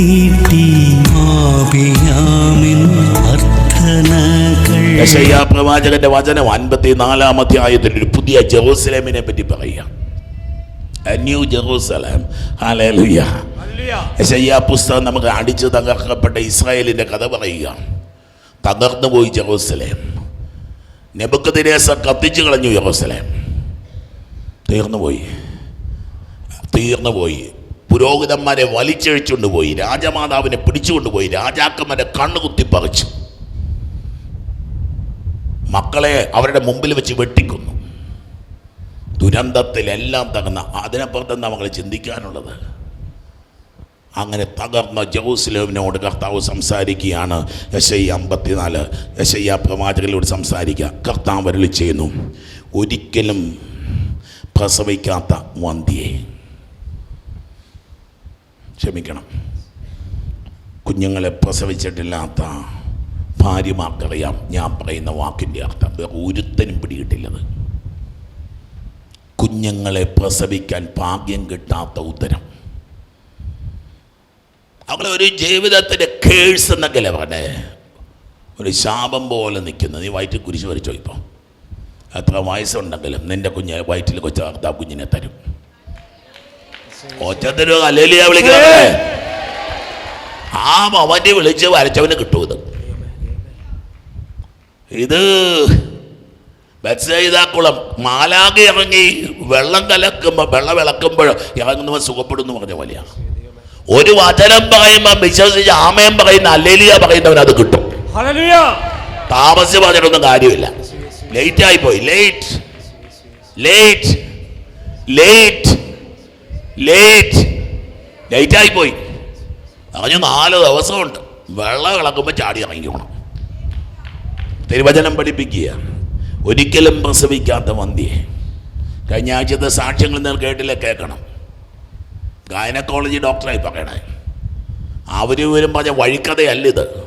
നീട്ടി ആപിയാമിൻ അർത്ഥനകൾ യശയ്യാ പ്രവാചകന്റെ വചനം അൻപത്തി നാലാം അധ്യായത്തിൽ ഒരു പുതിയ ജെറൂസലേമിനെ പറ്റി പറയാം. New Jerusalem hallelujah. യശയ്യാ പുസ്തകം നമുക്ക് അടിച്ചു തകർക്കപ്പെട്ട ഇസ്രായേലിന്റെ കഥ പറയുക. തകർന്നു പോയി ജെറൂസലേം. നെബുക്കതിരേസ കത്തിച്ചു കളഞ്ഞു ജെറൂസലേം തീർന്നുപോയി തീർന്നുപോയി പുരോഹിതന്മാരെ വലിച്ചഴിച്ചുകൊണ്ട് പോയി രാജമാതാവിനെ പിടിച്ചുകൊണ്ടുപോയി രാജാക്കന്മാരെ കണ്ണുകുത്തി പറിച്ചു. മക്കളെ അവരുടെ മുമ്പിൽ വെച്ച് വെട്ടിക്കൊന്നു. ദുരന്തത്തിലെല്ലാം തകർന്ന അതിനപ്പുറത്ത് നമ്മൾ ചിന്തിക്കാനുള്ളത്? അങ്ങനെ തകർന്ന ജോസ്ലോവിനോട് കർത്താവ് സംസാരിക്കുകയാണ്. യശയ്യ അമ്പത്തിനാല് യശയ്യ പ്രവാചകനോട് സംസാരിക്കുക. കർത്താവ് വരളി ചെയ്യുന്നു ഒരിക്കലും പ്രസവിക്കാത്ത വന്ധ്യയെ ക്ഷമിക്കണം. കുഞ്ഞുങ്ങളെ പ്രസവിച്ചിട്ടില്ലാത്ത ഭാര്യമാർക്കറിയാം ഞാൻ പറയുന്ന വാക്കിന്റെ അർത്ഥം. ഒരുത്തനും പിടികിട്ടില്ലത്. കുഞ്ഞുങ്ങളെ പ്രസവിക്കാൻ ഭാഗ്യം കിട്ടാത്ത ഉത്തരം. അവളെ ഒരു ജീവിതത്തിന്റെ കേഴ്സ് എന്നൊക്കെയല്ലേ പറഞ്ഞേ? ഒരു ശാപം പോലെ നിൽക്കുന്നത്. നീ വയറ്റിൽ കുരിശ് വരച്ചോ ഇപ്പോൾ എത്ര വയസ്സുണ്ടെങ്കിലും നിന്റെ കുഞ്ഞ് വയറ്റിൽ കൊച്ചു ആ കുഞ്ഞിനെ തരും. ഒച്ചത്തിനോ അല്ലേലിയാ വിളിക്കുന്നത് ആ മൊമന്റ് വിളിച്ച് വരച്ചവന് കിട്ടും ഇത്. ഇത് ബത്സയിതാക്കുളം മാലാകെ ഇറങ്ങി വെള്ളം കലക്കുമ്പോൾ വെള്ളം വിളക്കുമ്പോൾ ഇറങ്ങുന്നവൻ സുഖപ്പെടുന്നു പറഞ്ഞ പോലെയാണ്. ഒരു വചനം പറയുമ്പോൾ വിശ്വസിച്ച് ആമയം പറയുന്ന അല്ലേലിയ പറയുന്നവൻ അത് കിട്ടും. താമസിച്ച് പറഞ്ഞിട്ടൊന്നും കാര്യമില്ല. ലേറ്റ് പോയി late late late late late ആയിപ്പോയി. പറഞ്ഞു നാല് ദിവസമുണ്ട്. വെള്ളം ഇളക്കുമ്പോൾ ചാടി ഇറങ്ങിക്കണം തിരുവചനം പഠിപ്പിക്കുക. ഒരിക്കലും പ്രസവിക്കാത്ത വന്ധ്യേ കഴിഞ്ഞ ആഴ്ചത്തെ സാക്ഷ്യങ്ങൾ നിങ്ങൾ കേട്ടില്ല? കേൾക്കണം. ഗൈനക്കോളജി ഡോക്ടറായി പറയണേ. അവർ വരും പറഞ്ഞ വഴിക്കഥയല്ല ഇത്.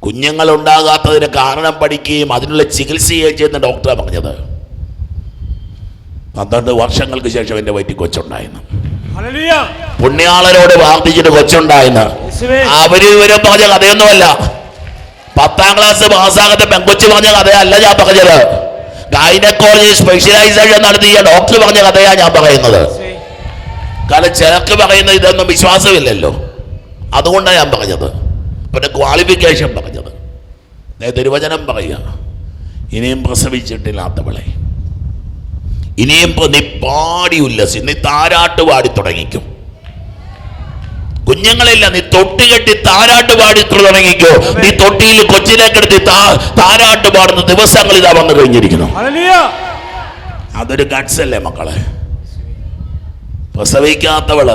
കുഞ്ഞുങ്ങളുണ്ടാകാത്തതിന് കാരണം പഠിക്കുകയും അതിനുള്ള ചികിത്സയും ചെയ്യുന്ന ഡോക്ടറാണ് പറഞ്ഞത്. പന്ത്രണ്ട് വർഷങ്ങൾക്ക് ശേഷം എന്റെ വയറ്റിൽ കൊച്ചുണ്ടായിരുന്നു. പുണ്യാളരോട് പ്രാർത്ഥിച്ചിട്ട് കൊച്ചുണ്ടായിരുന്നു. അവർ ഇവരും പറഞ്ഞ കഥയൊന്നുമല്ല. പത്താം ക്ലാസ് പാസ്സാകത്തെ പെങ്കൊച്ചു പറഞ്ഞ കഥയല്ല ഞാൻ പറഞ്ഞത്. ഗൈനക്കോളജി സ്പെഷ്യലൈസേഷൻ നടത്തിയ ഡോക്ടർ പറഞ്ഞ കഥയാണ് ഞാൻ പറയുന്നത്. കാരണം ചിലക്ക് പറയുന്ന ഇതൊന്നും വിശ്വാസമില്ലല്ലോ. അതുകൊണ്ടാണ് ഞാൻ പറഞ്ഞത്. പിന്നെ ക്വാളിഫിക്കേഷൻ പറഞ്ഞത്. തിരുവചനം പറയുക. ഇനിയും പ്രസവിച്ചിട്ടില്ലാത്തവളെ. ഇനിയും ഇപ്പൊ നീ പാടി ഉല്ലസി നീ താരാട്ട് പാടി തുടങ്ങിക്കും. കുഞ്ഞുങ്ങളില്ല നീ തൊട്ടി കെട്ടി താരാട്ട് പാടി തുടങ്ങിക്കോ. നീ തൊട്ടിയിൽ കൊച്ചിനെ താ താരാട്ട് പാടുന്ന ദിവസങ്ങൾ ഇതാ വന്നു കഴിഞ്ഞിരിക്കുന്നു. അതൊരു ഗഡ്സ് അല്ലേ മക്കളെ? പ്രസവിക്കാത്തവൾ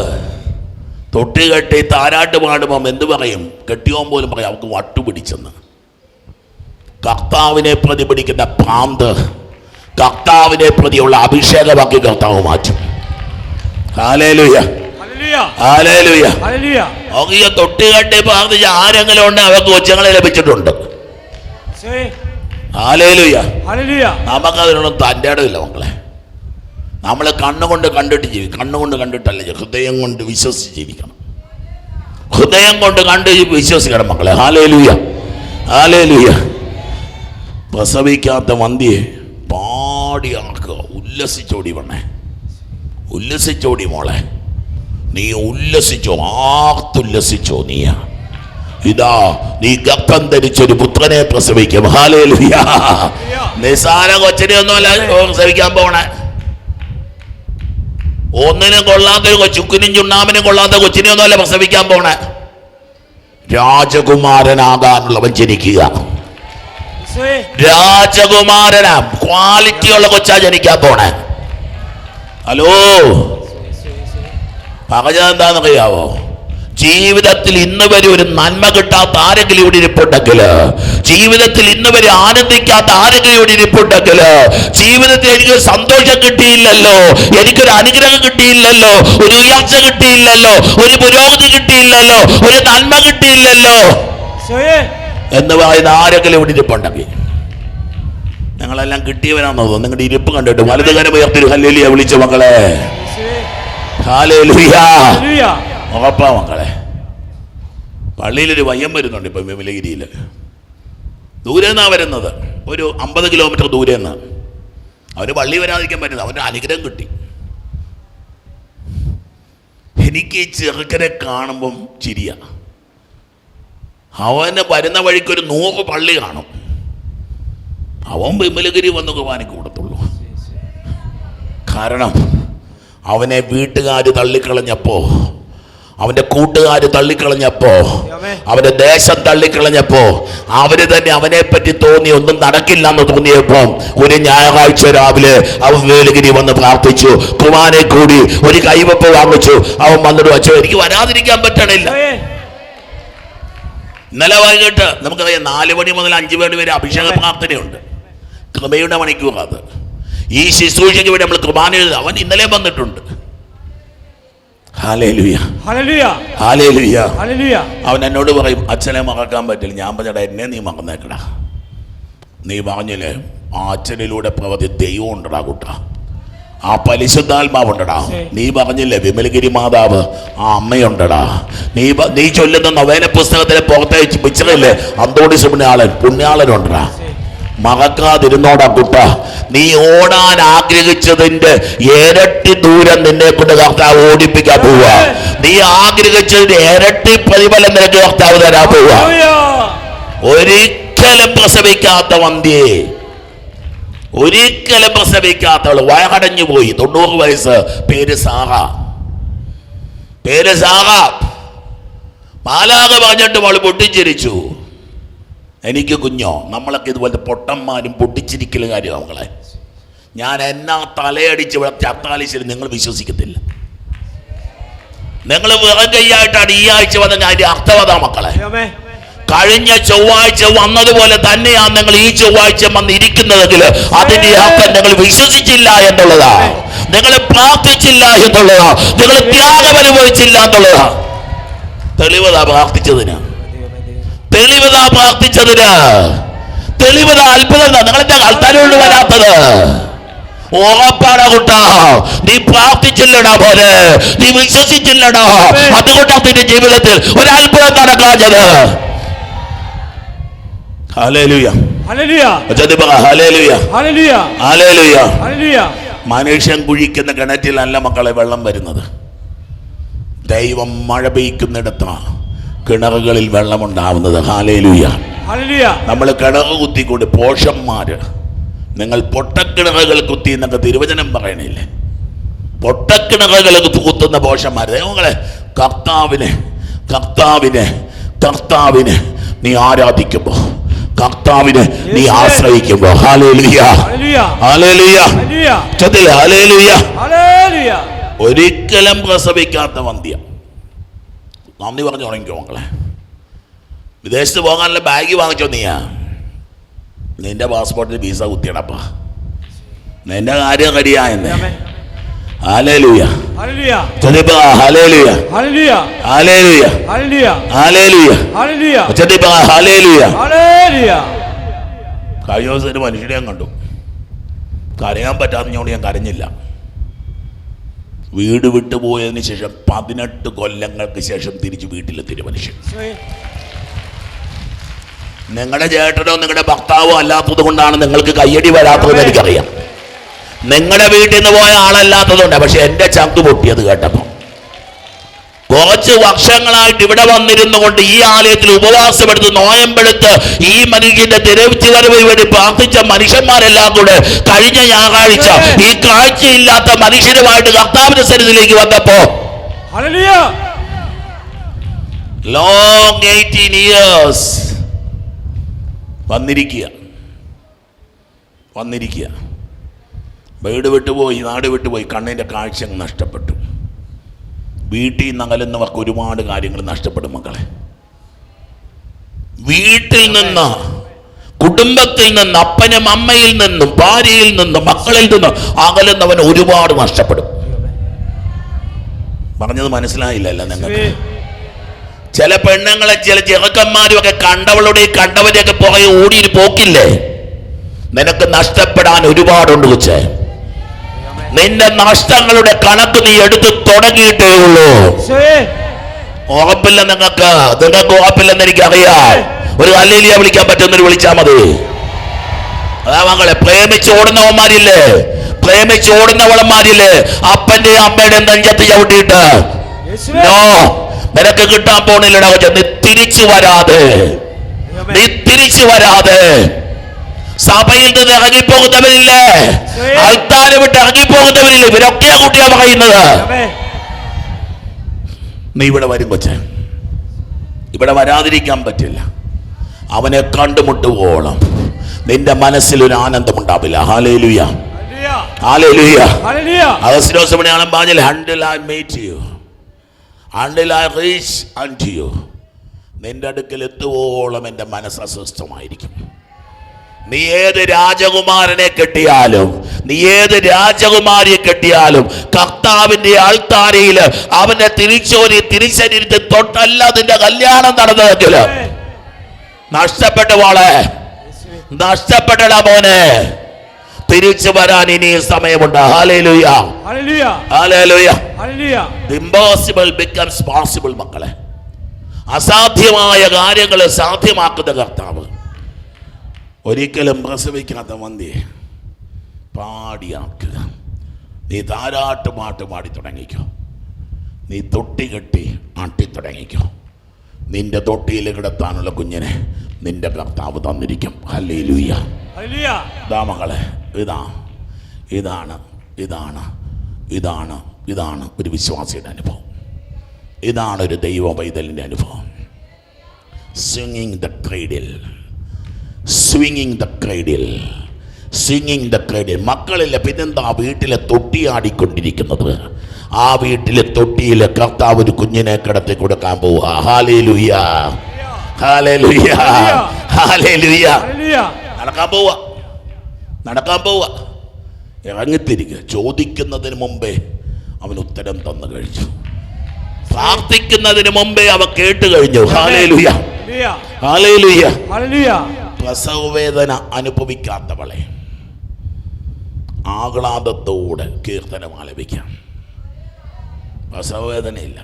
തൊട്ടി കെട്ടി താരാട്ട് പാടുമ്പം എന്ത് പറയും? കെട്ടിയോൻ പോലും പറയും അവൾക്ക് വട്ടുപിടിച്ചെന്ന്. കർത്താവിനെ പ്രതി പിടിക്കുന്ന ഭ്രാന്ത് കർത്താവിനെ പ്രതിയുള്ള അഭിഷേകമാക്കി കർത്താവ് മാറ്റും. ഹാലേലുയ. Hallelujah. ഹാലേലുയ. Hallelujah. ഈ തൊട്ടി കെട്ടി പ്രാർത്ഥിച്ച ആരെങ്കിലും ഉണ്ട്? അവർക്ക് കൊച്ചുങ്ങളെ ലഭിച്ചിട്ടുണ്ട്. നമുക്ക് അതിനൊന്നും തന്റെ ഇടമില്ല മക്കളെ. നമ്മൾ കണ്ണുകൊണ്ട് കണ്ടിട്ട് ജീവിക്കും കണ്ണുകൊണ്ട് കണ്ടിട്ടല്ല ഹൃദയം കൊണ്ട് വിശ്വസിച്ച് ജീവിക്കണം. ഹൃദയം കൊണ്ട് കണ്ട് വിശ്വസിക്കണം മക്കളെ. ഹാലേലുയ. ഹാലേലുയ. പ്രസവിക്കാത്ത വന്ധ്യെ പാടിയാക്കുക ഉല്ലസിച്ചോടി വണ്ണേ ഉല്ലസിച്ചോടി മോളെ. നീ ഉല്ലസിച്ചോ ആർത്തുല്ലസിച്ചോ നീയാ. ഇതാ നീ ഗർഭം ധരിച്ചൊരു പുത്രനെ പ്രസവിക്കും. നിസാര കൊച്ചിനെ ഒന്നുമല്ല പ്രസവിക്കാൻ പോണേ. ഒന്നിനും കൊള്ളാത്ത ചുക്കിനും ചുണ്ണാമിനും കൊള്ളാത്ത കൊച്ചിനെ ഒന്നുമല്ല പ്രസവിക്കാൻ പോണേ. രാജകുമാരനാകാനുള്ളവൻ ജനിക്കുക. രാജകുമാരനാ. ക്വാളിറ്റിയുള്ള കൊച്ചാ ജനിക്കാൻ പോണേ. ഹലോ? പറഞ്ഞത് എന്താണെന്നറിയാവോ? ജീവിതത്തിൽ ഇന്ന് വരെ ഒരു നന്മ കിട്ടാത്ത ആരെങ്കിലും ഇവിടെ ഇരിപ്പുണ്ടെങ്കിൽ ജീവിതത്തിൽ ഇന്ന് വരെ ആനന്ദിക്കാത്ത ആരെങ്കിലും ഇവിടെ ഇരിപ്പുണ്ടെങ്കിൽ ജീവിതത്തിൽ എനിക്ക് സന്തോഷം കിട്ടിയില്ലല്ലോ എനിക്കൊരു അനുഗ്രഹം കിട്ടിയില്ലല്ലോ ഒരു ഉയർച്ച കിട്ടിയില്ലല്ലോ ഒരു പുരോഗതി കിട്ടിയില്ലല്ലോ ഒരു നന്മ കിട്ടിയില്ലല്ലോ. എന്ന് പറയുന്ന ആരെങ്കിലും ഇവിടെ ഇരിപ്പുണ്ടെങ്കിൽ ഞങ്ങളെല്ലാം കിട്ടിയവനാണെന്ന് തോന്നുന്നു. നിങ്ങളുടെ ഇരിപ്പ് കണ്ടിട്ട്. വലതുകാരം ഉയർത്തി ഹല്ലേലിയ വിളിച്ച മക്കളെ? ഉറപ്പാ മക്കളെ. പള്ളിയിലൊരു വയ്യം വരുന്നുണ്ട് ഇപ്പം വിമലഗിരിയിൽ ദൂരെ നിന്നാണ് വരുന്നത്. ഒരു അമ്പത് കിലോമീറ്റർ ദൂരെ നിന്ന്. അവന് പള്ളി വരാതിരിക്കാൻ പറ്റുന്നത് അവന്റെ അനുഗ്രഹം കിട്ടി. എനിക്ക് ഈ ചെറുക്കനെ കാണുമ്പം ചിരിയ. അവന് വരുന്ന വഴിക്ക് ഒരു നൂറ് പള്ളി കാണും. അവൻ വിമലഗിരി വന്ന് കുർബാനയ്ക്ക് കൊടുത്തുള്ളൂ. കാരണം അവനെ വീട്ടുകാർ തള്ളിക്കളഞ്ഞപ്പോ അവന്റെ കൂട്ടുകാർ തള്ളിക്കളഞ്ഞപ്പോ അവന്റെ ദേശം തള്ളിക്കളഞ്ഞപ്പോ അവർ തന്നെ അവനെ പറ്റി തോന്നി ഒന്നും നടക്കില്ല എന്ന് തോന്നിയപ്പോ ഒരു ഞായറാഴ്ച രാവിലെ അവൻ വേലഗിരി വന്ന് പ്രാർത്ഥിച്ചു. കുമാനെ കൂടി ഒരു കൈവപ്പ് വാങ്ങിച്ചു. അവൻ വന്നിട്ട് വച്ചു എനിക്ക് വരാതിരിക്കാൻ പറ്റണില്ല. ഇന്നലെ വൈകിട്ട് നമുക്കറിയാം നാല് മണി മുതൽ അഞ്ച് മണി വരെ അഭിഷേക പ്രാർത്ഥനയുണ്ട്. കൃപയുടെ മണിക്കൂർ അത്. ഈ ശുശ്രൂഷയ്ക്ക് വേണ്ടി നമ്മൾ കുർബാന എഴുതുക. അവൻ ഇന്നലെ വന്നിട്ടുണ്ട്. അവൻ എന്നോട് പറയും അച്ഛനെ മറക്കാൻ പറ്റില്ല. ഞാൻ പറഞ്ഞടാ എന്നെ നീ മറന്നേക്കടാ. നീ പറഞ്ഞില്ലേ ആ അച്ഛനിലൂടെ പ്രവൃത്തി ദൈവം ഉണ്ടടാ കുട്ട. ആ പരിശുദ്ധാത്മാവുണ്ടടാ. നീ പറഞ്ഞില്ലേ വിമലഗിരി മാതാവ് ആ അമ്മയുണ്ടടാ. നീ നീ ചൊല്ലുന്ന നവേന പുസ്തകത്തിലെ പുറത്തേക്ക് പിക്ചറില്ലേ അന്തോണി പുണ്യാളൻ പുണ്യാളനുണ്ടടാ. മറക്കാതിരുന്നോടാ കുട്ട. നീ ഓടാൻ ആഗ്രഹിച്ചതിന്റെ ഇരട്ടി ദൂരം നിന്നെ കൊണ്ട് കർത്താവ് ഓടിപ്പിക്കാൻ പോവുക നീ ആഗ്രഹിച്ചതിന്റെ ഇരട്ടി പ്രതിഫലം നിനക്ക് കർത്താവ് തരാൻ പോവുക ഒരിക്കലും പ്രസവിക്കാത്ത വന്ധ്യേ. ഒരിക്കലും പ്രസവിക്കാത്തവൾ വയകടഞ്ഞു പോയി. തൊണ്ണൂറ് വയസ്സ്. പേര് സാറ. പേര് സാറ. മാലാക പറഞ്ഞിട്ട് അവൾ പൊട്ടിച്ചിരിച്ചു. എനിക്ക് കുഞ്ഞോ നമ്മളൊക്കെ ഇതുപോലത്തെ പൊട്ടന്മാരും പൊട്ടിച്ചിരിക്കലും കാര്യമാണ് മക്കളെ. ഞാൻ എന്നാ തലയടിച്ച് ഇവിടെ ചത്താലിശ്ശേരി നിങ്ങൾ വിശ്വസിക്കത്തില്ല. നിങ്ങൾ വെറും കൈയായിട്ടാണ് ഈ ആഴ്ച വന്ന അതിന്റെ അർത്ഥവതാ മക്കളെ. കഴിഞ്ഞ ചൊവ്വാഴ്ച വന്നതുപോലെ തന്നെയാണ് നിങ്ങൾ ഈ ചൊവ്വാഴ്ച വന്നിരിക്കുന്നതെങ്കിൽ അതിന്റെ അർത്ഥം നിങ്ങൾ വിശ്വസിച്ചില്ല എന്നുള്ളതാ. നിങ്ങൾ പ്രാർത്ഥിച്ചില്ല എന്നുള്ളതാ. നിങ്ങൾ ത്യാഗം അനുഭവിച്ചില്ല എന്നുള്ളതാ. തെളിവതാ പ്രാർത്ഥിച്ചതിന്. തെളിവതാ പ്രാർത്ഥിച്ചതിന്. തെളിവതാ അത്ഭുതം നിങ്ങളെന്താ ആൾക്കാരോട് വരാത്തത്? കുട്ടാ. നീ പ്രാർത്ഥിച്ചില്ലടാ പോലെ നീ വിശ്വസിച്ചില്ലടാ. അതുകൊണ്ടാ നിന്റെ ജീവിതത്തിൽ ഒരു അത്ഭുതം നടക്കാഞ്ഞത് മനുഷ്യൻ കുഴിക്കുന്ന കിണറ്റിലല്ല മക്കളെ വെള്ളം വരുന്നത്. ദൈവം മഴ പെയ്ക്കുന്നിടത്താണ് കിണറുകളിൽ വെള്ളമുണ്ടാവുന്നത്. ഹാലേലൂയ നമ്മൾ കിണറ് കുത്തിക്കൊണ്ട് പോഷന്മാര് നിങ്ങൾ പൊട്ടക്കിണറുകൾ കുത്തി എന്നൊക്കെ തിരുവചനം പറയണില്ലേ? പൊട്ടക്കിണറുകൾ കുത്തുന്ന പോഷന്മാര്. ദൈവങ്ങളെ കർത്താവിനെ കർത്താവിനെ കർത്താവിനെ നീ ആരാധിക്കുമ്പോ കർത്താവിനെ നീ ആശ്രയിക്കുമ്പോ ഒരിക്കലും പ്രസവിക്കാത്ത വന്ധ്യ നന്ദി പറഞ്ഞു തുടങ്ങിക്കോ മക്കളെ. വിദേശത്ത് പോകാനുള്ള ബാഗ് വാങ്ങിച്ചോ നീയാ? നിന്റെ പാസ്പോർട്ടിൽ വിസ കുത്തിയടപ്പാ. നിന്റെ കാര്യം റെഡിയായെന്നേ കഴിഞ്ഞ ദിവസം ഒരു മനുഷ്യനെ ഞാൻ കണ്ടു കരയാൻ പറ്റാത്തഞ്ഞോണ്ട് ഞാൻ കരഞ്ഞില്ല വീട് വിട്ടുപോയതിന് ശേഷം പതിനെട്ട് കൊല്ലങ്ങൾക്ക് ശേഷം തിരിച്ച് വീട്ടിലെത്തിയ മനുഷ്യൻ നിങ്ങളുടെ ചേട്ടനോ നിങ്ങളുടെ ഭർത്താവോ അല്ലാത്തത് കൊണ്ടാണ് നിങ്ങൾക്ക് കയ്യടി വരാത്തതെന്ന് എനിക്കറിയാം നിങ്ങളുടെ വീട്ടിൽ നിന്ന് പോയ ആളല്ലാത്തതുണ്ട് പക്ഷെ എന്റെ ചങ്ക് പൊട്ടിയത് കേട്ടപ്പോൾ. കുറച്ച് വർഷങ്ങളായിട്ട് ഇവിടെ വന്നിരുന്നു കൊണ്ട് ഈ ആലയത്തിൽ ഉപവാസമെടുത്ത് നോയമ്പെടുത്ത് ഈ മനുഷ്യന്റെ തിരവിച്ച് വരവിന് വേണ്ടി പ്രാർത്ഥിച്ച മനുഷ്യന്മാരെല്ലാം കൂടെ കഴിഞ്ഞ ഞായറാഴ്ച ഈ കാഴ്ചയില്ലാത്ത മനുഷ്യരുമായിട്ട് കർത്താവിന്റെ സന്നിധിയിലേക്ക് വന്നപ്പോ ലോങ് എയ്റ്റീൻ ഇയേഴ്സ് വന്നിരിക്കുക. വന്നിരിക്കുക. വീട് വിട്ടുപോയി നാട് വിട്ടുപോയി കണ്ണിന്റെ കാഴ്ച നഷ്ടപ്പെട്ടു. വീട്ടിൽ നിന്ന് അകലുന്നവർക്ക് ഒരുപാട് കാര്യങ്ങൾ നഷ്ടപ്പെടും മക്കളെ. വീട്ടിൽ നിന്ന് കുടുംബത്തിൽ നിന്ന് അപ്പനും അമ്മയിൽ നിന്നും ഭാര്യയിൽ നിന്നും മക്കളിൽ നിന്നും അകലുന്നവൻ ഒരുപാട് നഷ്ടപ്പെടും. പറഞ്ഞത് മനസ്സിലായില്ലല്ലോ നിങ്ങൾക്ക്? ചില പെണ്ണുങ്ങളെ ചില ചെറുക്കന്മാരും ഒക്കെ കണ്ടവളുടെ കണ്ടവരെയൊക്കെ പുറകെ ഓടി പോക്കില്ലേ? നിനക്ക് നഷ്ടപ്പെടാൻ ഒരുപാടുണ്ട് കൊച്ചേ. നിന്റെ നഷ്ടങ്ങളുടെ കണക്ക് നീ എടുത്ത് തുടങ്ങിയിട്ടേ ഉള്ളൂ. ഉറപ്പില്ല നിങ്ങൾക്ക് നിങ്ങൾക്ക് ഉറപ്പില്ലെന്ന് എനിക്കറിയാം. ഒരു അല്ലേലിയ വിളിക്കാൻ പറ്റുന്നൊരു വിളിച്ചാൽ മതി. അതാ മകളെ പ്രേമിച്ച് ഓടുന്നവന്മാരില്ലേ? പ്രേമിച്ച് ഓടുന്നവളന്മാരില്ലേ? അപ്പന്റെയും അമ്മയുടെയും നെഞ്ചത്ത് ചവിട്ടിയിട്ട്. നോ നിനക്ക് കിട്ടാൻ പോണില്ലടാ. നീ തിരിച്ചു വരാതെ. നീ തിരിച്ചു വരാതെ. സഭയിൽ നിന്ന് ഇറങ്ങിപ്പോകുന്നവരില്ലേ അൽത്താര വിട്ട് ഇറങ്ങിപ്പോകുന്നവരില്ലേ ഇവരൊക്കെയാ കുട്ടിയാ പറയുന്നത്. നീ ഇവിടെ വരും കൊച്ചെ. ഇവിടെ വരാതിരിക്കാൻ പറ്റില്ല. അവനെ കണ്ടുമുട്ടുവോളം നിന്റെ മനസ്സിൽ ഒരു ആനന്ദം ഉണ്ടാവില്ല ഹാലേലുയ ഹാലേലുയ ഹല്ലേലൂയ. അഗസ്റ്റിനോസമണിയാണ് പറഞ്ഞില്ല? Until I meet you until I reach unto you നിന്റെ അടുക്കൽ എത്തുവോളം എന്റെ മനസ്സ് അസ്വസ്ഥമായിരിക്കും. നീ ഏത് രാജകുമാരനെ കെട്ടിയാലും നീ ഏത് രാജകുമാരിയെ കെട്ടിയാലും കർത്താവിന്റെ ആൾത്താരയിൽ അവന്റെ തിരിച്ചോരി തിരിച്ചരിട്ട് തൊട്ടല്ല നിന്റെ കല്യാണം നടന്നതെങ്കിൽ. നഷ്ടപ്പെട്ടു പോളെ നഷ്ടപ്പെട്ടടാ മോനെ. തിരിച്ചു വരാൻ ഇനി സമയമുണ്ട്. ഇമ്പോസിബിൾ ബിക്കംസ് പോസിബിൾ മക്കളെ. അസാധ്യമായ കാര്യങ്ങൾ സാധ്യമാക്കുന്ന കർത്താവ്. ഒരിക്കലും പ്രസവിക്കാത്ത മന്തിയെ പാടിയാക്കുക നീ താരാട്ട് പാട്ട് പാടി തുടങ്ങിക്കോ. നീ തൊട്ടി കെട്ടി ആട്ടി തുടങ്ങിക്കോ. നിന്റെ തൊട്ടിയിൽ കിടത്താനുള്ള കുഞ്ഞിനെ നിന്റെ കർത്താവ് തന്നിരിക്കും. ഹല്ലേ ലൂയ ഇതാ മകളെ ഇതാ. ഇതാണ് ഇതാണ് ഇതാണ് ഇതാണ് ഒരു വിശ്വാസിയുടെ അനുഭവം. ഇതാണ് ഒരു ദൈവ പൈതലിന്റെ അനുഭവം. സ്വിങ്ങിങ് ദ ക്രൈഡിൽ സ്വിങ്ങിങ് ദ ക്രൈഡിൽ സ്വിങ്ങിങ് ദ ക്രൈഡിൽ മക്കളില്ല പിന്നെന്താ വീട്ടിലെ തൊട്ടിയാടിക്കൊണ്ടിരിക്കുന്നത് ആ വീട്ടിലെ തൊട്ടിയിലെ കർത്താവ് ഒരു കുഞ്ഞിനെ കിടത്തി കൊടുക്കാൻ പോവുക. ഹാലേ ലുയ്യ ഹാലേ ലുയ്യ ഹാലേ ലുയ്യ നടക്കാൻ പോവുക. നടക്കാൻ പോവുക. ഇറങ്ങിത്തിരിക്കുക ചോദിക്കുന്നതിന് മുമ്പേ അവൻ ഉത്തരം തന്നു കഴിച്ചു പ്രാർത്ഥിക്കുന്നതിന് മുമ്പേ അവ കേട്ട് കഴിഞ്ഞു. ഹാലേലുയ ഹല്ലേലൂയ പ്രസവവേദന അനുഭവിക്കാത്തവളെ ആഹ്ലാദത്തോടെ കീർത്തനം ആലപിക്കാം പ്രസവവേദനയില്ല.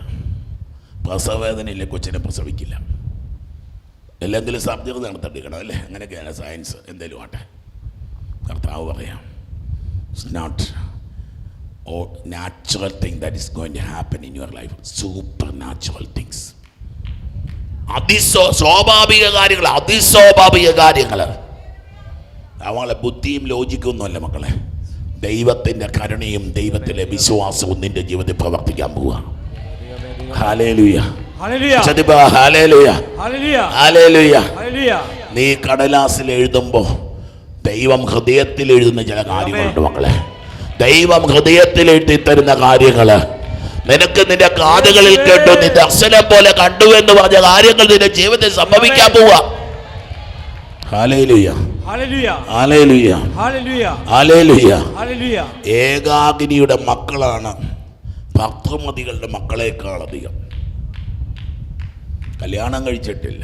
പ്രസവവേദനയില്ല കൊച്ചിനെ പ്രസവിക്കില്ല. അല്ലെങ്കിൽ സബ്ജക്ട് നടത്തിക്കണം അല്ലേ? അങ്ങനെയൊക്കെയാണ് സയൻസ്. എന്തേലും ആട്ടെ? കർത്താവ് പറയാം. It's not a natural thing that is going to happen in your life supernatural things അതിസ്വ സ്വാഭാവിക കാര്യങ്ങൾ അതിസ്വാഭാവിക കാര്യങ്ങൾ. അവളെ ബുദ്ധിയും ലോജിക്കും ഒന്നുമല്ല മക്കളെ. ദൈവത്തിന്റെ കരുണയും ദൈവത്തിലെ വിശ്വാസവും നിന്റെ ജീവിതത്തിൽ പ്രവർത്തിക്കാൻ പോവുക നീ കടലാസിൽ എഴുതുമ്പോൾ ദൈവം ഹൃദയത്തിൽ എഴുതുന്ന ചില കാര്യങ്ങളുണ്ട് മക്കളെ. ദൈവം ഹൃദയത്തിൽ എഴുതി തരുന്ന കാര്യങ്ങൾ നിനക്ക് നിന്റെ കാതുകളിൽ കേട്ടു നീ ദർശനം പോലെ കണ്ടു എന്ന് പറഞ്ഞ കാര്യങ്ങൾ നിന്റെ ജീവിതത്തിൽ സംഭവിക്കാൻ പോവാ. ഏകാഗിനിയുടെ മക്കളാണ് ഭക്തമതികളുടെ മക്കളെക്കാളധികം കല്യാണം കഴിച്ചിട്ടില്ല.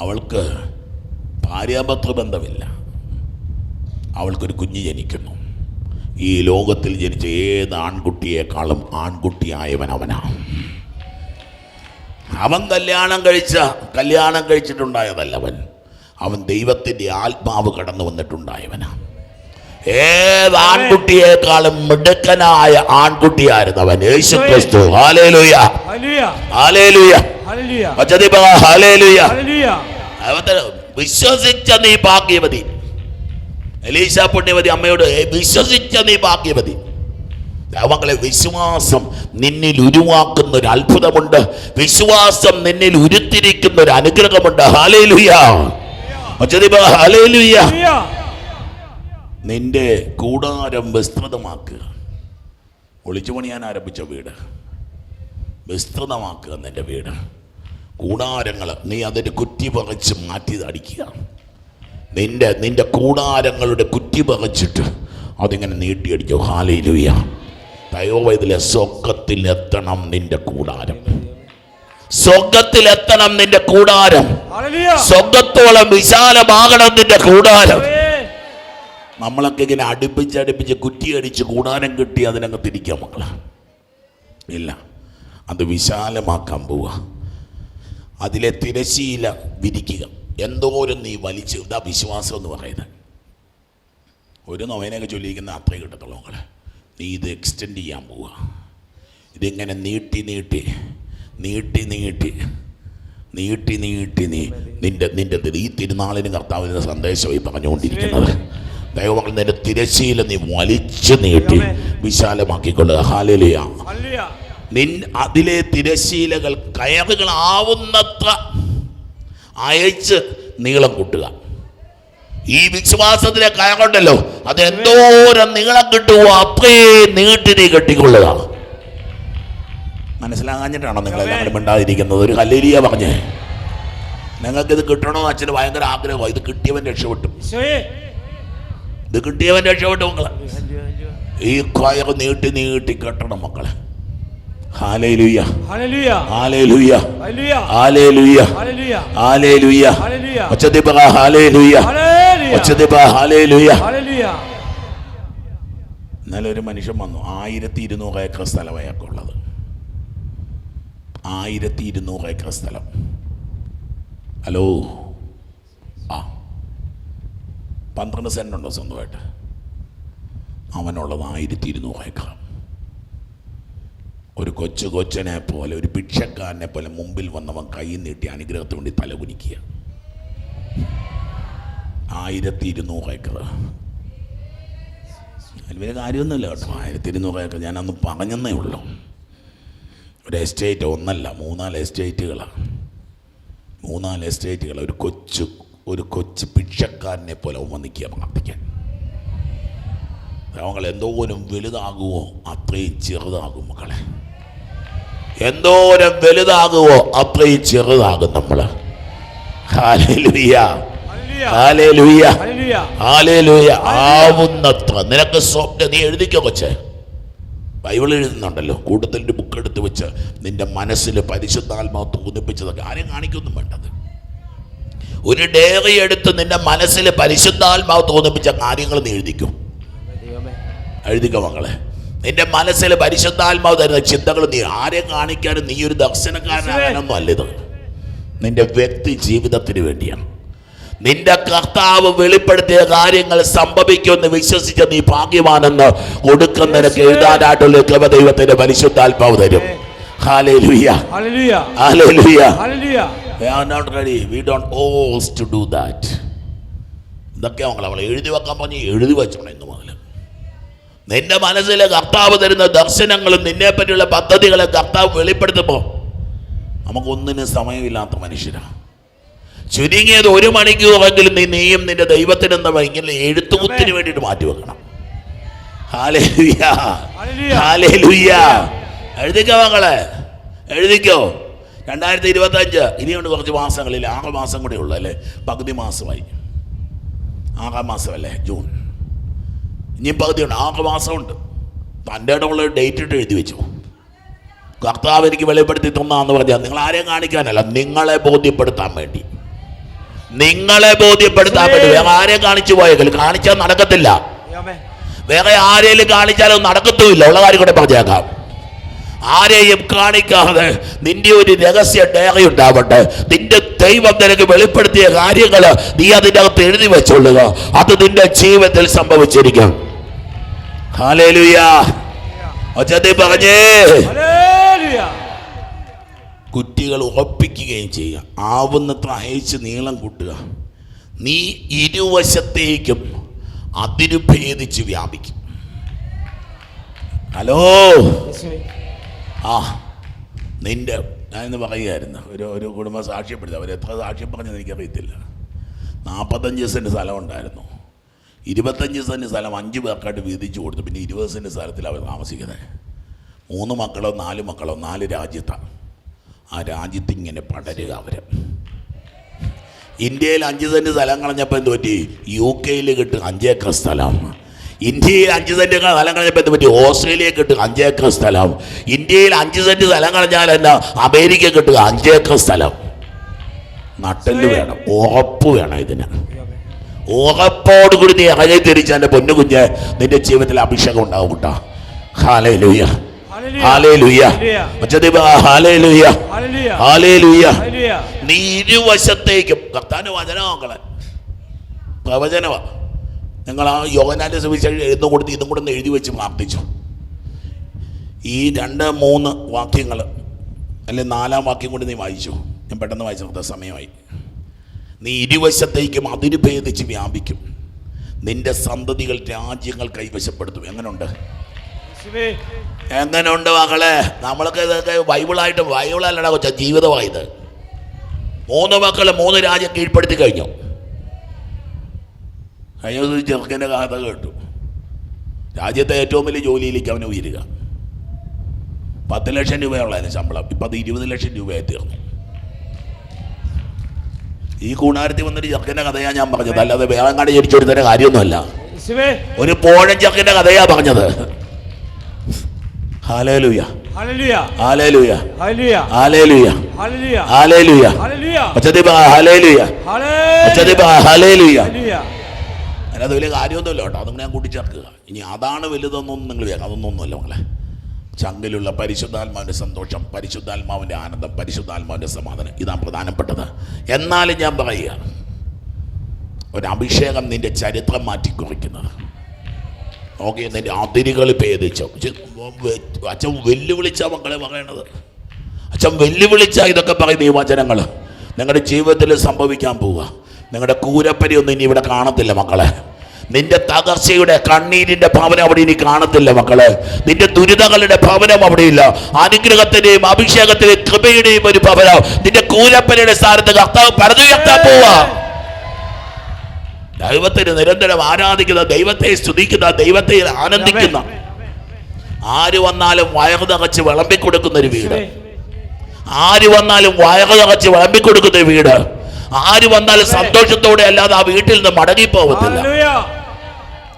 അവൾക്ക് ഭാര്യാഭർത്തൃ ബന്ധമില്ല. അവൾക്കൊരു കുഞ്ഞ് ജനിക്കുന്നു. ഈ ലോകത്തിൽ ജനിച്ച ഏത് ആൺകുട്ടിയേക്കാളും ആൺകുട്ടിയായവൻ അവനാണ് അവൻ കല്യാണം കഴിച്ച കല്യാണം കഴിച്ചിട്ടുണ്ടായതല്ല അവൻ. അവൻ ദൈവത്തിന്റെ ആത്മാവ് കടന്നു വന്നിട്ടുണ്ടായവനാണ് ഏത് ആൺകുട്ടിയേക്കാളും മിടുക്കനായ ആൺകുട്ടിയായിരുന്നു അവൻ യേശു ക്രിസ്തു ഹാലേലുയ ഹാലേലുയ വിശ്വസിച്ച നീ ഭാഗ്യവതി. എലീശ പുണ്യവതി അമ്മയോട് "ഏ, വിശ്വസിച്ച നീ ഭാഗ്യവതി. ദൈവങ്ങളെ വിശ്വാസം നിന്നിൽ ഉരുവാക്കുന്ന ഒരു അത്ഭുതമുണ്ട്. വിശ്വാസം നിന്നിൽ ഉരുത്തിരിക്കുന്ന ഒരു അനുഗ്രഹമുണ്ട് നിന്റെ കൂടാരം വിസ്തൃതമാക്കുക. ഒളിച്ചു പണിയാൻ ആരംഭിച്ച വീട്. വിസ്തൃതമാക്കുക നിന്റെ വീട്. കൂടാരങ്ങൾ നീ അതിന് കുറ്റി പകച്ച് മാറ്റി അടിക്കുക. നിന്റെ നിന്റെ കൂടാരങ്ങളുടെ കുറ്റി പകച്ചിട്ട് അതിങ്ങനെ നീട്ടിയടിച്ചു ഹാലയിലുയ തയോവയതിലെ സ്വർഗത്തിലെത്തണം നിന്റെ കൂടാരം. സ്വർഗത്തിലെത്തണം നിന്റെ കൂടാരം. സ്വർഗത്തോളം വിശാലമാകണം നിന്റെ കൂടാരം. നമ്മളൊക്കെ ഇങ്ങനെ അടുപ്പിച്ച് അടുപ്പിച്ച് കുറ്റിയടിച്ച് കൂടാരം കിട്ടി അതിനങ്ങ് തിരിക്കാം മക്കളെ. ഇല്ല. അത് വിശാലമാക്കാൻ പോവുക അതിലെ തിരശീല വിരിക്കുക. എന്തോരം നീ വലിച്ചു ഇതാ വിശ്വാസം എന്ന് പറയുന്നത്. ഒരു നോവനൊക്കെ ചൊല്ലിയിരിക്കുന്ന അത്രയും കിട്ടത്തുള്ളൂ മക്കളെ. നീ ഇത് എക്സ്റ്റെൻഡ് ചെയ്യാൻ പോവുക. ഇതിങ്ങനെ നീട്ടി നീട്ടി നീട്ടി നീട്ടി നീട്ടി നീട്ടി നീ നിന്റെ നിന്റെ ഈ തിരുനാളിന് കർത്താവിന്റെ സന്ദേശമായി പറഞ്ഞുകൊണ്ടിരിക്കുന്നത്. ദൈവമക്കൾ നിന്റെ തിരശ്ശീല നീ വലിച്ചു നീട്ടി വിശാലമാക്കിക്കൊള്ളുക. ഹാലലിയ നിൻ അതിലെ തിരശ്ശീലകൾ കയറുകളാവുന്നത്ര അയച്ച് നീളം കൂട്ടുക. ഈ വിശ്വാസത്തിലെ കയറുണ്ടല്ലോ അത് എന്തോരം നീളം കിട്ടുമോ അപ്പേ നീട്ടിനെ കെട്ടിക്കൊള്ളുക. മനസ്സിലാകാഞ്ഞിട്ടാണോ നിങ്ങൾ എല്ലാവരും മിണ്ടാതിരിക്കുന്നത്? ഒരു കല്ലേരിയ പറഞ്ഞേ. നിങ്ങൾക്കിത് കിട്ടണോ? അച്ഛന് ഭയങ്കര ആഗ്രഹമാണ് ഇത് കിട്ടിയവൻ രക്ഷപ്പെട്ടു. ഇത് കിട്ടിയവൻ രക്ഷപ്പെട്ടു മക്കളെ. ഈ കയർ നീട്ടി നീട്ടി കെട്ടണം മക്കളെ. ഇന്നലെ ഒരു മനുഷ്യൻ വന്നു. ആയിരത്തി ഇരുന്നൂറ് ഏക്കർ സ്ഥലം അയാൾക്കുള്ളത് ആയിരത്തി ഇരുന്നൂറ് ഏക്കർ സ്ഥലം. ഹലോ. ആ. പന്ത്രണ്ട് സെന്റുണ്ടോ സ്വന്തമായിട്ട്? അവനുള്ളത് ആയിരത്തി ഇരുന്നൂറ് ഏക്കർ. ഒരു കൊച്ചു കൊച്ചനെ പോലെ ഒരു ഭിക്ഷക്കാരനെ പോലെ മുമ്പിൽ വന്നവൻ കൈ നീട്ടി അനുഗ്രഹത്തിന് വേണ്ടി തലകുനിക്കുക ആയിരത്തി ഇരുന്നൂറ് ഏക്കർ അതിൽ വലിയ കാര്യമൊന്നുമില്ല കേട്ടോ. ആയിരത്തി ഇരുന്നൂറ് ഏക്കർ ഞാനന്ന് പറഞ്ഞെന്നേ ഉള്ളൂ. ഒരു എസ്റ്റേറ്റ് ഒന്നല്ല മൂന്നാൽ എസ്റ്റേറ്റുകളാണ് മൂന്നാൽ എസ്റ്റേറ്റുകൾ ഒരു കൊച്ചു ഒരു കൊച്ചു ഭിക്ഷക്കാരനെ പോലെ അവൻ നിൽക്കുക പ്രാർത്ഥിക്കാൻ അവങ്ങൾ എന്തോരം വലുതാകുമോ അത്രയും ചെറുതാകും മക്കളെ. എന്തോരം വലുതാകുമോ അത്രയും ചെറുതാകും നമ്മൾ ആവുന്നത്ര. നിനക്ക് സ്വപ്നം നീ എഴുതിക്കോ കൊച്ചേ? ബൈബിൾ എഴുതുന്നുണ്ടല്ലോ. കൂട്ടത്തിൽ ഒരു ബുക്ക് എടുത്ത് വെച്ച് നിന്റെ മനസ്സിൽ പരിശുദ്ധാത്മാവ് തോന്നിപ്പിച്ചതൊക്കെ. ആരെയും കാണിക്കൊന്നും വേണ്ടത്. ഒരു ഡയറി എടുത്ത് നിന്റെ മനസ്സിൽ പരിശുദ്ധാത്മാവ് തോന്നിപ്പിച്ച കാര്യങ്ങൾ നീ എഴുതിക്കും. എഴുതിക്കോ മകളെ നിന്റെ മനസ്സിൽ പരിശുദ്ധാത്മാവ് തരുന്ന ചിന്തകൾ നീ ആരെ കാണിക്കാനും നീ ഒരു ദർശനക്കാരനാകാനൊന്നും അല്ല ഇത്. നിന്റെ വ്യക്തി ജീവിതത്തിന് വേണ്ടിയാണ്. നിന്റെ കർത്താവ് വെളിപ്പെടുത്തിയ കാര്യങ്ങൾ സംഭവിക്കുമെന്ന് വിശ്വസിച്ച നീ ഭാഗ്യവാനെന്ന് ഒടുക്കം നിനക്ക് എഴുതാനായിട്ടുള്ള കൃപ ദൈവത്തിന്റെ പരിശുദ്ധാത്മാവ് തരും. ഇതൊക്കെ എഴുതി വെക്കാൻ പറഞ്ഞു എഴുതി വെച്ചോണം ഇന്ന് നിന്റെ മനസ്സിൽ കർത്താവ് തരുന്ന ദർശനങ്ങളും നിന്നെ പറ്റിയുള്ള പദ്ധതികളെ കർത്താവ് വെളിപ്പെടുത്തുമ്പോൾ നമുക്കൊന്നിനും സമയമില്ലാത്ത മനുഷ്യരാണ് ചുരുങ്ങിയത് ഒരു മണിക്കൂറെങ്കിലും നീ നീയും നിന്റെ ദൈവത്തിനെന്ന ഇങ്ങനെ എഴുത്തുകുത്തിന് വേണ്ടിയിട്ട് മാറ്റി വെക്കണം. എഴുതിക്കോ മകളെ എഴുതിക്കോ രണ്ടായിരത്തി ഇരുപത്തി അഞ്ച് ഇനിയുണ്ട് കുറച്ച് മാസങ്ങളിൽ. ആറ് മാസം കൂടെ ഉള്ളു അല്ലേ? പകുതി മാസമായി. ആറാം മാസമല്ലേ? ജൂൺ. ഇനിയും പകുതിയുണ്ട് ആകെ മാസമുണ്ട്. തന്റെ ഇടമുള്ള ഡേറ്റ് ഇട്ട് എഴുതി വെച്ചു. കർത്താവ് എനിക്ക് വെളിപ്പെടുത്തി തന്നാന്ന് പറഞ്ഞാൽ നിങ്ങൾ ആരെയും കാണിക്കാനല്ല നിങ്ങളെ ബോധ്യപ്പെടുത്താൻ വേണ്ടി. നിങ്ങളെ ബോധ്യപ്പെടുത്താൻ വേണ്ടി. വേറെ ആരെയും കാണിച്ചു പോയെങ്കിൽ കാണിച്ചാൽ നടക്കത്തില്ല. വേറെ ആരെങ്കിലും കാണിച്ചാലും നടക്കത്തുമില്ല. ഉള്ള കാര്യം കൂടെ പറഞ്ഞേക്കാം. ആരെയും കാണിക്കാതെ നിന്റെ ഒരു രഹസ്യ ഡയറി ഉണ്ടാവട്ടെ. നിന്റെ ദൈവം നിനക്ക് വെളിപ്പെടുത്തിയ കാര്യങ്ങൾ നീ അതിന്റെ അകത്ത് എഴുതി വെച്ചോളുക. അത് നിന്റെ ജീവിതത്തിൽ സംഭവിച്ചിരിക്കും. പറഞ്ഞേ. കുറ്റികൾ ഉറപ്പിക്കുകയും ചെയ്യുക. ആവുന്നത്ര അയച്ച് നീളം കൂട്ടുക. നീ ഇരുവശത്തേക്കും അതിരു ഭേദിച്ച് വ്യാപിക്കും. ഹലോ. ആ നിന്റെ ഞാനിന്ന് പറയുകയായിരുന്നു ഒരു ഒരു കുടുംബം സാക്ഷ്യപ്പെടുത്തി അവർ എത്ര സാക്ഷ്യം പറഞ്ഞെന്ന് എനിക്കറിയത്തില്ല. നാൽപ്പത്തഞ്ച് സെന്റ് സ്ഥലം ഉണ്ടായിരുന്നു. ഇരുപത്തഞ്ച് സെന്റ് സ്ഥലം അഞ്ച് പേർക്കായിട്ട് വീതിച്ചു കൊടുത്തു. പിന്നെ ഇരുപത് സെന്റ് സ്ഥലത്തിൽ അവർ താമസിക്കുന്നത് മൂന്ന് മക്കളോ നാല് മക്കളോ നാല് രാജ്യത്താണ് ആ രാജ്യത്ത് ഇങ്ങനെ പടരുക അവർ ഇന്ത്യയിൽ അഞ്ച് സെന്റ് സ്ഥലം കളഞ്ഞപ്പോൾ എന്ത് പറ്റി യു കെയിൽ കിട്ടും അഞ്ചേക്കർ സ്ഥലം. ഇന്ത്യയിൽ അഞ്ച് സെന്റ് സ്ഥലം കളഞ്ഞപ്പോൾ പറ്റി? ഓസ്ട്രേലിയ കിട്ടുക അഞ്ചേക്കർ സ്ഥലം. ഇന്ത്യയിൽ അഞ്ച് സെന്റ് സ്ഥലം കളഞ്ഞാൽ എന്താ? അമേരിക്ക കിട്ടുക അഞ്ചേക്കർ സ്ഥലം. നട്ടൽ വേണം. ഉറപ്പ് വേണം ഇതിന്. ഉറപ്പോട് കൂടി നീ ഇറങ്ങി തിരിച്ച എന്റെ പൊന്നു കുഞ്ഞ് നിന്റെ ജീവിതത്തിൽ അഭിഷേകം ഉണ്ടാവും കേട്ടോ. ഹാലേ ലൂയ ഹാലേ ലൂയ ഹാലേ ലൂയ. ഹാലേ ലൂയ. നീ ഇരുവശത്തേക്കും. കർത്താന്റെ വചനമാക്കളെ പ്രവചനമാ നിങ്ങൾ ആ യോഗനാന്റെ സുവിശേഷം എഴുതുന്നു കൊടുത്ത് ഇതും കൂടെ ഒന്ന് എഴുതി വെച്ച് പ്രാർത്ഥിച്ചു. ഈ രണ്ട് മൂന്ന് വാക്യങ്ങൾ അല്ലെ നാലാം വാക്യം കൊണ്ട് നീ വായിച്ചു. ഞാൻ പെട്ടെന്ന് വായിച്ചു സമയമായി. നീ ഇരുവശത്തേക്കും അതിരുഭേദിച്ച് വ്യാപിക്കും. നിന്റെ സന്തതികൾ രാജ്യങ്ങൾ കൈവശപ്പെടുത്തും. എങ്ങനെയുണ്ട്. എങ്ങനെയുണ്ട് മകളെ? നമ്മൾക്ക് ഇതൊക്കെ ബൈബിളായിട്ട് ബൈബിളല്ലടാ കൊച്ച ജീവിതമായത്. മൂന്ന് മക്കൾ മൂന്ന് രാജ്യം കീഴ്പ്പെടുത്തി കഴിഞ്ഞു. കഴിഞ്ഞ ദിവസം ഒരു ചെറുക്കന്റെ കഥ കേട്ടു. രാജ്യത്തെ ഏറ്റവും വലിയ ജോലിയിലേക്ക് അവന് ഉയരുക. പത്ത് ലക്ഷം രൂപയുള്ളതിന് ശമ്പളം. ഇപ്പം അത് ഇരുപത് ലക്ഷം രൂപയായി തീർന്നു. ഈ കൂണാരത്തിൽ വന്നൊരു ചെറുക്കന്റെ കഥയാ ഞാൻ പറഞ്ഞത്. അല്ലാതെ വേറെ ജനിച്ചു കൊടുത്തതിന്റെ കാര്യമൊന്നുമല്ല. ഒരു പോഴൻ ചെറുക്കന്റെ കഥയാ പറഞ്ഞത്. ഹാലേലുയ. അതിനകത്ത് വലിയ കാര്യമൊന്നുമില്ല കേട്ടോ. അതും ഞാൻ കൂട്ടിച്ചേർക്കുക. ഇനി അതാണ് വലുതെന്നൊന്നും നിങ്ങൾ വേഗം അതൊന്നൊന്നുമല്ല മകളെ ചങ്കിലുള്ള പരിശുദ്ധാത്മാവിന്റെ സന്തോഷം പരിശുദ്ധാത്മാവിന്റെ ആനന്ദം പരിശുദ്ധാത്മാവിന്റെ സമാധാനം. ഇതാണ് പ്രധാനപ്പെട്ടത്. എന്നാലും ഞാൻ പറയുക ഒരു അഭിഷേകം നിന്റെ ചരിത്രം മാറ്റിക്കുറിക്കുന്നത്. ഓക്കെ നിന്റെ അതിരുകൾ ഭേദിച്ചു. അച്ഛൻ വെല്ലുവിളിച്ച മക്കളെ പറയണത്. അച്ഛൻ വെല്ലുവിളിച്ച ഇതൊക്കെ പറയുന്ന ഈ വചനങ്ങൾ. നിങ്ങളുടെ ജീവിതത്തിൽ സംഭവിക്കാൻ പോവുക. നിങ്ങളുടെ കൂരപ്പരി ഒന്നും ഇനി ഇവിടെ കാണത്തില്ല മക്കളെ. നിന്റെ തകർച്ചയുടെ കണ്ണീരിന്റെ ഭവനം അവിടെ ഇനി കാണത്തില്ല മക്കളെ. നിന്റെ ദുരിതങ്ങളുടെ ഭവനം ഇല്ല. അനുഗ്രഹത്തിന്റെയും അഭിഷേകത്തിന്റെയും കൃപയുടെയും ഒരു ഭവനം. നിന്റെ കൂലപ്പനയുടെ സ്ഥാനത്ത് കർത്താവ് പരതുയർത്താൻ പോവാ. ദൈവത്തിന് നിരന്തരം ആരാധിക്കുന്ന ദൈവത്തെ സ്തുതിക്കുന്ന ദൈവത്തെ ആനന്ദിക്കുന്ന. ആര് വന്നാലും വയറുതകച്ച് വിളമ്പിക്കൊടുക്കുന്ന ഒരു വീട്. ആര് വന്നാലും വയറുതകച്ച് വിളമ്പിക്കൊടുക്കുന്ന ഒരു വീട്. ആര് വന്നാലും സന്തോഷത്തോടെ അല്ലാതെ ആ വീട്ടിൽ നിന്ന് മടങ്ങി പോകത്തില്ല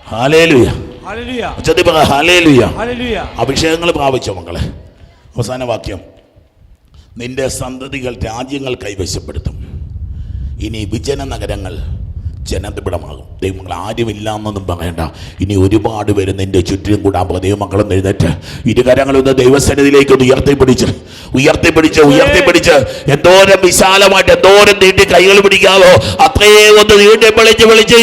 ഹാലേലുയ. ഹാലേലുയ. അഭിഷേകങ്ങൾ പ്രാപിച്ചോ മക്കളെ? അവസാന വാക്യം. നിന്റെ സന്തതികൾ രാജ്യങ്ങൾ കൈവശപ്പെടുത്തും. ഇനി വിജന നഗരങ്ങൾ ജനപിടമാകും ദൈവങ്ങൾ ആരുമില്ലാന്നൊന്നും പറയണ്ട. ഇനി ഒരുപാട് പേര് നിന്റെ ചുറ്റിലും കൂടാകുമ്പോൾ ദൈവമക്കളും എഴുന്നേറ്റ്. ഇരുകരങ്ങളൊന്ന് ദൈവസന്നിധിയിലേക്ക് ഒന്ന് ഉയർത്തിപ്പിടിച്ച്. ഉയർത്തിപ്പിടിച്ച് ഉയർത്തിപ്പിടിച്ച്. എന്തോരം വിശാലമായിട്ട് എന്തോരം നീട്ടി കൈകൾ പിടിക്കാവോ. അത്രയും ഒന്ന് നീട്ടി വിളിച്ച് വിളിച്ച്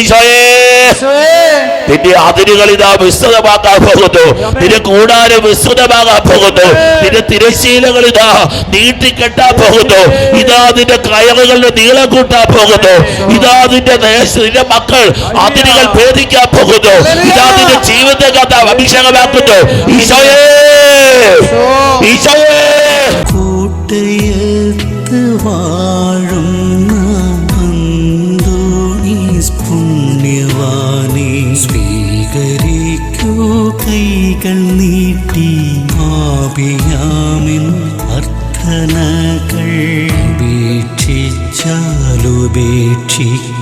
നിന്റെ അതിരുകൾ ഇതാ വിസ്തൃതമാക്കാൻ പോകുന്നു. നിന്റെ കൂടാരം വിസ്തൃതമാകാൻ പോകുന്നു. നിന്റെ തിരശീലകൾ ഇതാ നീട്ടിക്കെട്ടാൻ പോകുന്നു. ഇതാ നിന്റെ കയറുകളുടെ നീളം കൂട്ടാൻ പോകുന്നു. ഇതാ നിന്റെ ദേശ നിന്റെ മക്കൾ അതിരുകൾ ഭേദിക്കാൻ പോകുന്നു. പിതാവിന്റെ ജീവിത ജീവിതത്തെ കഥ അഭിഷേകമാക്കുന്നു. ഈശോയേ. ഈശോയേ. കൂട്ടയത്ത് വാഴുന്ന അന്തോണീസ് പുണ്യവാനെ സ്വീകരിക്കൂ. കൈകൾ നീട്ടി ആപിയാമിൻ അർത്ഥനകൾ ഉപേക്ഷിച്ചാലുപേക്ഷിക്കാതെ